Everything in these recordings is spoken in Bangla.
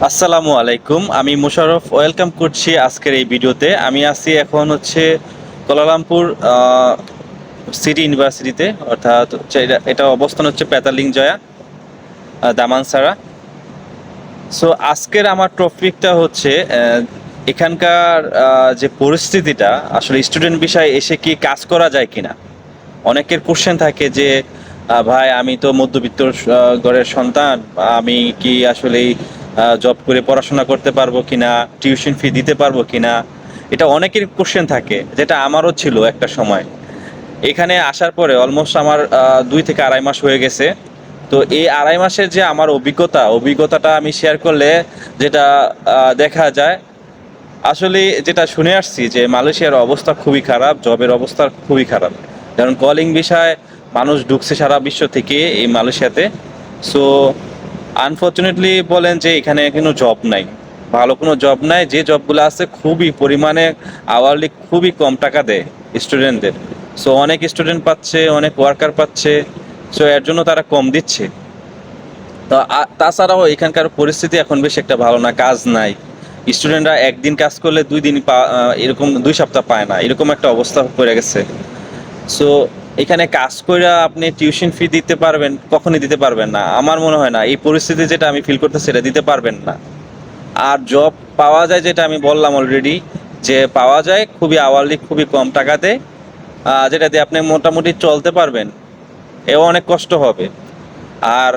আসসালামু আলাইকুম, আমি মোশাররফ ওয়েলকাম করছি আজকের এই ভিডিওতে। আমি আছি এখন হচ্ছে কোলালামপুর সিটি ইউনিভার্সিটিতে, অর্থাৎ এটা- অবস্থান হচ্ছে পেতালিং জয়া দামানসারা। সো আজকের আমার টপিকটা হচ্ছে এখানকার যে পরিস্থিতিটা, আসলে স্টুডেন্ট বিষয়ে এসে কি কাজ করা যায় কিনা? অনেকের কোশ্চেন থাকে যে ভাই, আমি তো মধ্যবিত্ত ঘরের সন্তান, আমি কি আসলে জব করে পড়াশোনা করতে পারব কিনা টিউশন ফি দিতে পারব কিনা, এটা অনেকের কোশ্চেন থাকে, যেটা আমারও ছিল একটা সময়। এখানে আসার পরে অলমোস্ট আমার দুই থেকে আড়াই মাস হয়ে গেছে। তো এই আড়াই মাসের যে আমার অভিজ্ঞতা, অভিজ্ঞতাটা আমি শেয়ার করলে যেটা দেখা যায়, আসলে যেটা শুনে আসছি যে মালয়েশিয়ার অবস্থা খুবই খারাপ জবের অবস্থা খুবই খারাপ। কারণ কলিং বিষয় মানুষ ঢুকছে সারা বিশ্ব থেকে এই মালয়েশিয়াতে। সো আনফর্চুনেটলি বলেন যে এখানে কোনো জব নাই। ভালো কোনো জব নাই, যে জবগুলো আছে খুবই পরিমাণে আওয়ারলি খুবই কম টাকা দেয় স্টুডেন্টদের সো অনেক স্টুডেন্ট পাচ্ছে, অনেক ওয়ার্কার পাচ্ছে সো এর জন্য তারা কম দিচ্ছে। তো তাছাড়াও এখানকার পরিস্থিতি এখন বেশ একটা ভালো না, কাজ নাই। স্টুডেন্টরা একদিন কাজ করলে দুই দিন পা- এরকম দুই সপ্তাহ পায় না, এরকম একটা অবস্থা পড়ে গেছে। সো এখানে কাজ করে আপনি টিউশন ফি দিতে পারবেন, কখনই দিতে পারবেন না। আমার মনে হয় না, এই পরিস্থিতি যেটা আমি ফিল করতেছি সেটা দিতে পারবেন না। আর জব পাওয়া যায় যেটা আমি বললাম অলরেডি যে পাওয়া যায় খুবই আওয়ারলি খুবই কম টাকাতে যেটা দিয়ে আপনি মোটামুটি চলতে পারবেন। এও অনেক কষ্ট হবে। আর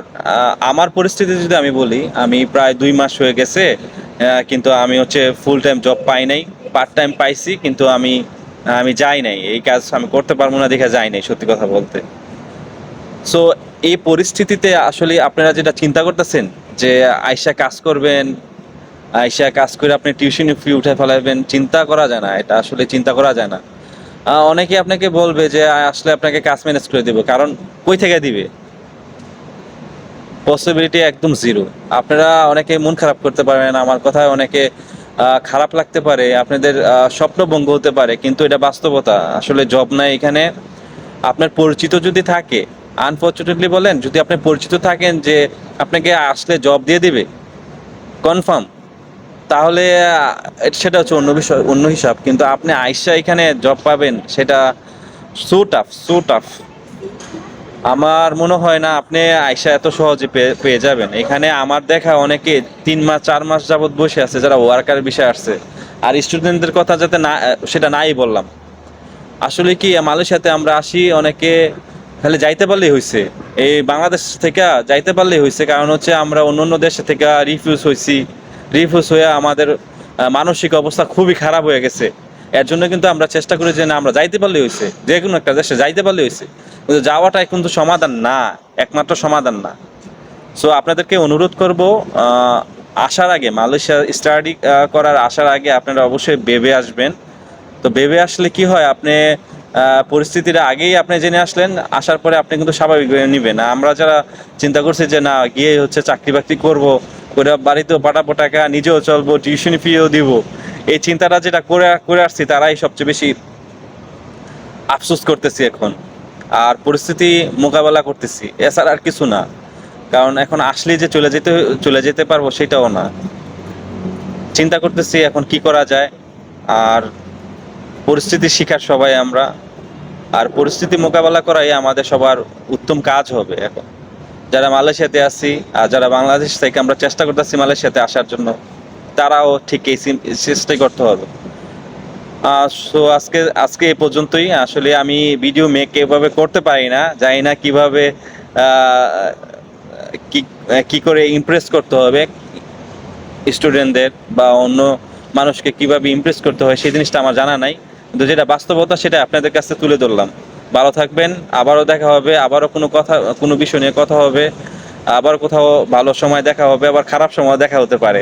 আমার পরিস্থিতি যদি আমি বলি, আমি প্রায় দুই মাস হয়ে গেছে কিন্তু আমি হচ্ছে ফুল টাইম জব পাই নাই পার্ট টাইম পাইছি, কিন্তু আমি আমি যাই নাই, এই কাজ আমি করতে পারব না দেখে যাই নাই, সত্যি কথা বলতে। সো এই পরিস্থিতিতে আসলে আপনারা যেটা চিন্তা করতেছেন, যে আয়সা কাজ করবেন আয়সা কাজ করে আপনি টিউশন ফি উঠে ফেলাবেন চিন্তা করা যায় না, এটা আসলে চিন্তা করা যায় না। অনেকে আপনাকে বলবে যে আসলে আপনাকে কাজ ম্যানেজ করে দিব। কারণ কই থেকে দিবে? পসিবিলিটি একদম জিরো আপনারা অনেকে মন খারাপ করতে পারবেন, আমার কথায় অনেকে খারাপ লাগতে পারে, আপনাদের স্বপ্নভঙ্গ হতে পারে, কিন্তু এটা বাস্তবতা। আসলে জব নাই এখানে। আপনার পরিচিত যদি থাকে আনফর্চুনেটলি বলেন, যদি আপনি পরিচিত থাকেন যে আপনাকে আসলে জব দিয়ে দিবে কনফার্ম তাহলে সেটা হচ্ছে অন্য বিষয়, অন্য হিসাব। কিন্তু আপনি আইসা এখানে জব পাবেন, সেটা সো টাফ সো টাফ আমার মনে হয় না আপনি আয়সা এত সহজে পেয়ে- যাবেন। এখানে আমার দেখা অনেকে তিন মাস, চার মাস যাবত বসে আছে যারা ওয়ার্কার বিষয়ে আসছে। আর স্টুডেন্টদের কথা যাতে না, সেটা নাই বললাম। আসলে কি, মালয়েশিয়াতে আমরা আসি, অনেকে খালি যাইতে পারলেই হয়েছে এই বাংলাদেশ থেকে যাইতে পারলেই হয়েছে কারণ হচ্ছে আমরা অন্য অন্য দেশ থেকে রিফিউজ হয়েছি রিফিউজ হয়ে আমাদের মানসিক অবস্থা খুবই খারাপ হয়ে গেছে। এর জন্য কিন্তু আমরা চেষ্টা করি যে না, আমরা যাইতে পারলে হয়েছে যে কোনো একটা দেশে যাইতে পারলে হয়েছে কিন্তু যাওয়াটাই কিন্তু সমাধান না, একমাত্র সমাধান না। সো আপনাদেরকে অনুরোধ করব আসার আগে, মালয়েশিয়া স্টাডি করার আসার আগে আপনারা অবশ্যই বেবে আসবেন। তো ভেবে আসলে কি হয়, আপনি পরিস্থিতিটা আগেই আপনি জেনে আসলেন, আসার পরে আপনি কিন্তু স্বাভাবিকভাবে নেবেন। আমরা যারা চিন্তা করছি যে না, গিয়ে হচ্ছে চাকরি বাকরি করব, করে বাড়িতেও পাঠাবো টাকা, নিজেও চলবো টিউশন ফিও দিব এই চিন্তাটা যেটা করে করে আসছি তারাই সবচেয়ে বেশি আফসোস করতেছি এখন। আর পরিস্থিতি মোকাবেলা করতেছি, এছাড়া আর কিছু না। কারণ এখন আসলে যে চলে যেতে চলে যেতে পারব সেটাও না। চিন্তা করতেছি এখন কি করা যায়। আর পরিস্থিতি শিকার সবাই আমরা। আর পরিস্থিতি মোকাবেলা করাই আমাদের সবার উত্তম কাজ হবে এখন। যারা মালয়েশিয়াতে আছি, আর যারা বাংলাদেশ থেকে আমরা চেষ্টা করতেছি মালয়েশিয়াতে আসার জন্য। তারাও ঠিক এই চেষ্টাই করতে হবে। সো আজকে আজকে এ পর্যন্তই। আসলে আমি ভিডিও মেক এভাবে করতে পারি না, জানি না কীভাবে কি করে ইমপ্রেস করতে হবে স্টুডেন্টদের বা অন্য মানুষকে কীভাবে ইমপ্রেস করতে হয়, সেই জিনিসটা আমার জানা নাই। কিন্তু যেটা বাস্তবতা, সেটা আপনাদের কাছে তুলে ধরলাম। ভালো থাকবেন, আবারও দেখা হবে, আবারও কোনো কথা, কোনো বিষয় নিয়ে কথা হবে আবার কোথাও ভালো সময় দেখা হবে, আবার খারাপ সময় দেখা হতে পারে।